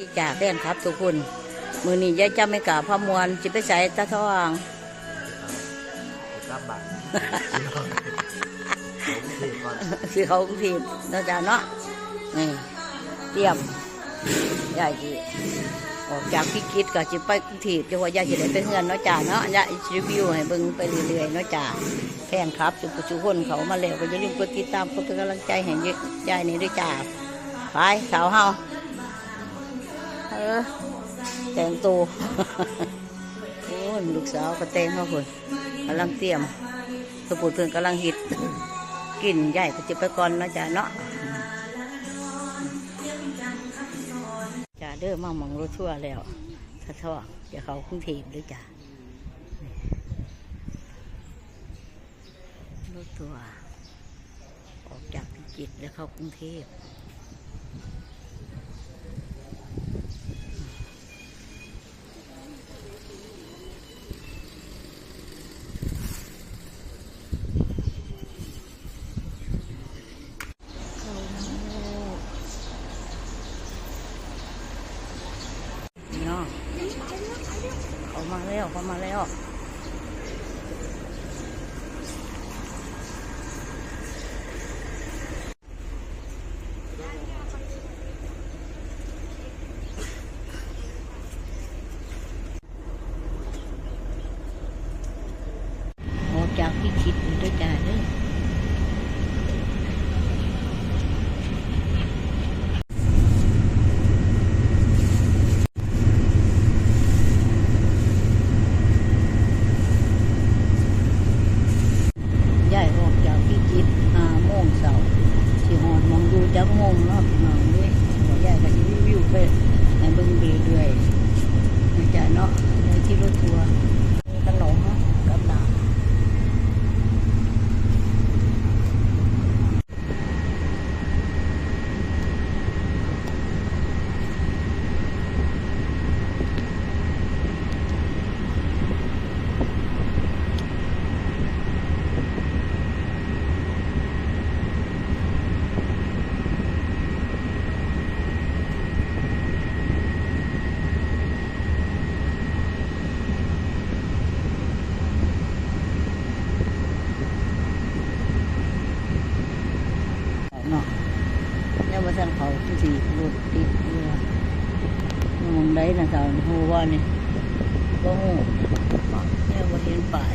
ที่จากแดนครับทุกคน มือนี้ยายจำไม่กล่าวพะมวลจิไปใส่ตาทองรับบัตรคือเขากรุงเทีเนาะจ้าเนาะนี่เตรียมยายจีออกจากพิกิตก็จิไปกรุงเทพจังหวัดยายจะได้ไปเฮือนนาะจ้าเนาะยายรีวิวให้เบิ่งไปเรื่อยๆนาะจ้าแฟนครับสุขสุคนเขามาแล้วก็อย่าลืมกดติดตามกดเป็นกำลังใจให้ยายนี่ด้วยจ้าไปสาวเฮา ออแต่งตัวโอ้ยลูกสาวก็แต่งมาคนกำลังเตรียมสปุดเพื่อนกำลังฮิตกินใหญ่ก็จะไปก่อนนะจ้าเนาะจ้าเด้อมาหมองรถทั่วแล้วถ้าท่อจะเขากรุงเทพด้วยจ้ารถทัว ออกจากพิจิตรแล้วเข้ากรุงเทพเข้ามาแล้วนี่เนาะเขา ออกมาแล้ว ออกจากพิชิตด้วยจ้าเด้อย้ายออกจากพิจิตห้าโมงเสาร์สิหอดหมอง ดูจักโมงเนาะพี่น้องด้วยหัวย้ายก็สิรีวิวไปให้เบิ่งเรื่อยๆนะจ๊ะเนาะในที่รถทัวร์มีขนมกับน้ำ เนาะแล้วว่า ท่านเขาที่สี่รถติดเรือมองได้นะสาวหูว่านี่ก็หูแม่วว่าเห็นป่าย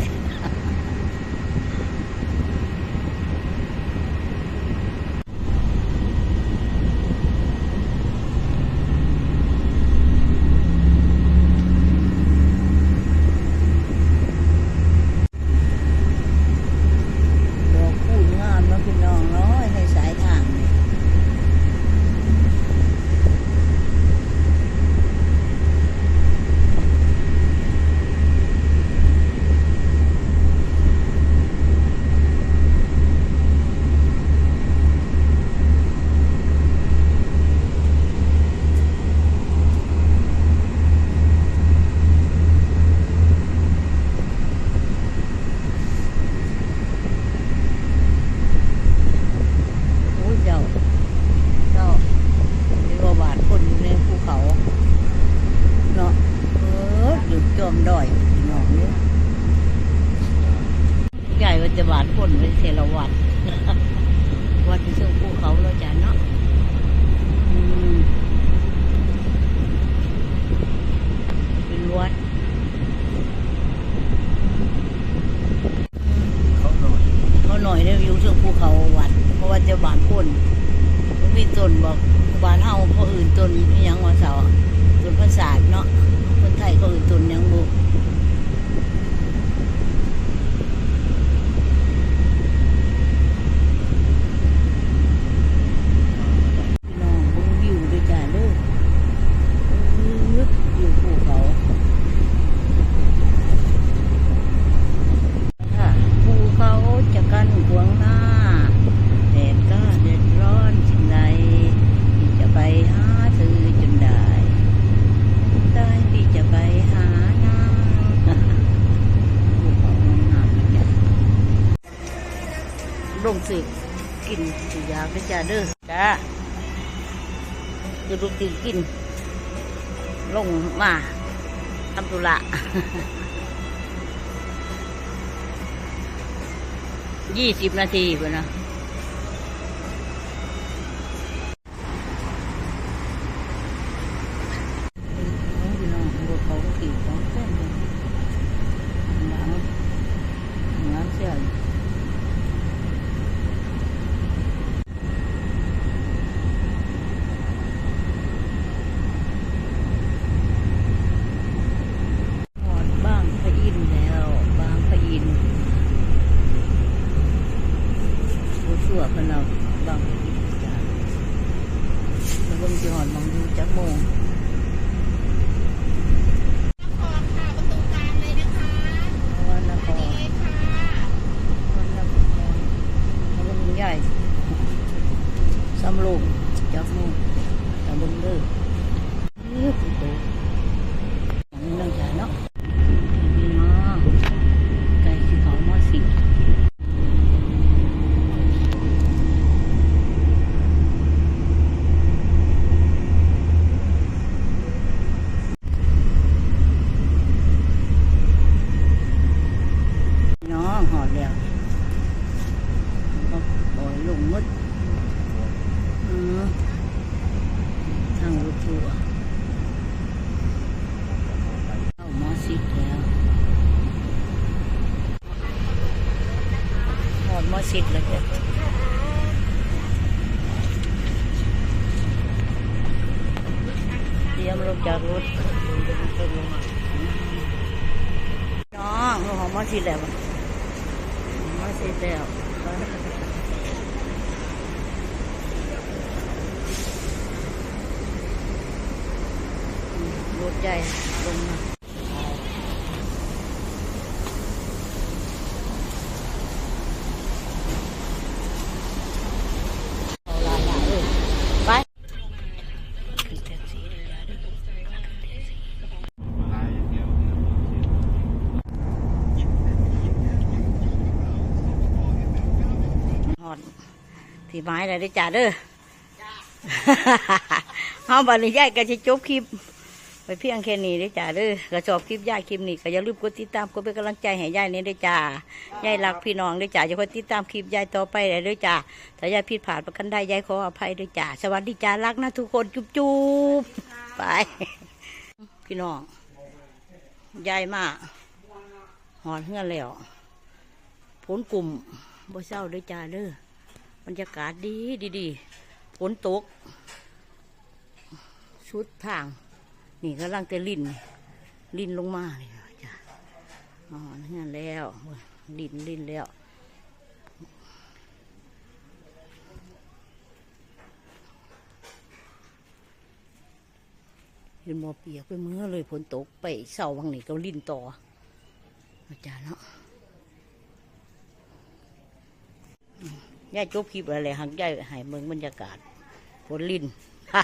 ดอกคูณงามเนาะพี่น้องเนาะในสายทางนี่ โอ้ยเจ้า เจ้าเรียกว่าบาดคนอยู่ในภูเขา เนาะ เออหยุดจอมดอยพี่น้องเนี่ยใหญ่ว่าจะบาดคนไว้เทละวัด วัดที่ซึ่งภูเขาแล้วจ้ะเนาะอืมเป็นวัด เขาหน่อย เขาหน่อยได้อยู่เชิงภูเขาวัด เพราะว่าจะบานคนมันมีต้นบอกบานเฮาเขาอื่นต้นอิห ยังว่าเสาตุนภาษาเนาะคนไทยก็อื่นตุนยังบุพี่น้องเบิ่งวิวด้วยจ้าเด้ออึ๊บอยู่ภูเขา ค่ะภูเขาจะกันขวางหน้าแดดก็เด็ดร้อนสิ่งใดที่จะไปหาเธอจนได้ ได้ที่จะไปหานางภูเขางามๆนะจ๊ะ ลงสิกินสียาวไปจ้าเด้อจ้าคือลูกติกิน ลงมาทำตุละยี่สิบนาทีเพื่อนนะน้องพี่น้องรถเขาก็ขี่สองเส้นเลยหลังหลังเสีย หอดบ้างพระอินทร์แล้วบางพระอินทร์ ผู้ชั่วพนเราบางพระอินทร์จ้าแล้วก็มีหอดมองดูจักโมง ขอบค่ะประตูกลางเลยนะคะ วันนคร นี่ค่ะ วันนครแล้วก็มีใหญ่สำลุงจักโมงตะบนเด้อเออผู้โตอย่างนี้น้องจ๋าเนาะนี่เนาะไก่สีขาวมอสิ น้องหอดแล้วก็ปล่อยลงมดอืมทางรถทัวร์เข้าหมอสิทธิ์แล้ว หอดหมอสิทธิ์แล้วจ้ะเตรียมลงจากรถน้องลงของมอสิทธิ์แล้วมาเสร็จแล้วรถใหญ่ลงมาเอาลายหนาเลยไปขึ้นแท็กซี่เลยจ้ะเด้อขึ้นแท็กซี่หอดที่ ไม้เลยได้อจ้าเด้อเฮาบัดนี้ยายก็จะจบคลิปไปเพียงแค่นี้เด้อจ้าเด้อก็ชอบคลิปยายคลิปนี้ก็อย่าลืมกดติดตามกดเป็นกำลังใจให้ยายนี่เด้อจ้ายายรักพี่น้องเด้อจ้าอย่าคอยติดตามคลิปยายต่อไปเลยเด้อจ้าถ้ายายผิดพลาดประกันใดยายขออภัยเด้อจ้าสวัสดีจ้ารักนะทุกคนจุ๊บจุ๊บไปพี่น้องยายมาหอนเฮือนแล้วผลกลุ่มบ่เศร้าเด้อจ้าเด้อ บรรยากาศดีดีดีฝนตก ชุดทาง นี่กำลังจะลินลินลงมาเลยจ้ะอ๋อนี่แล้วลินลินแล้วเห็นหมอเปียกไปเมื่อเลยฝนตกไปเสาวังนี่ก็ลินต่ออาจารย์เนาะอืม ยายจบคลิปอะไรหังยายใหายเมืองบรรยากาศฝนลินฮ่า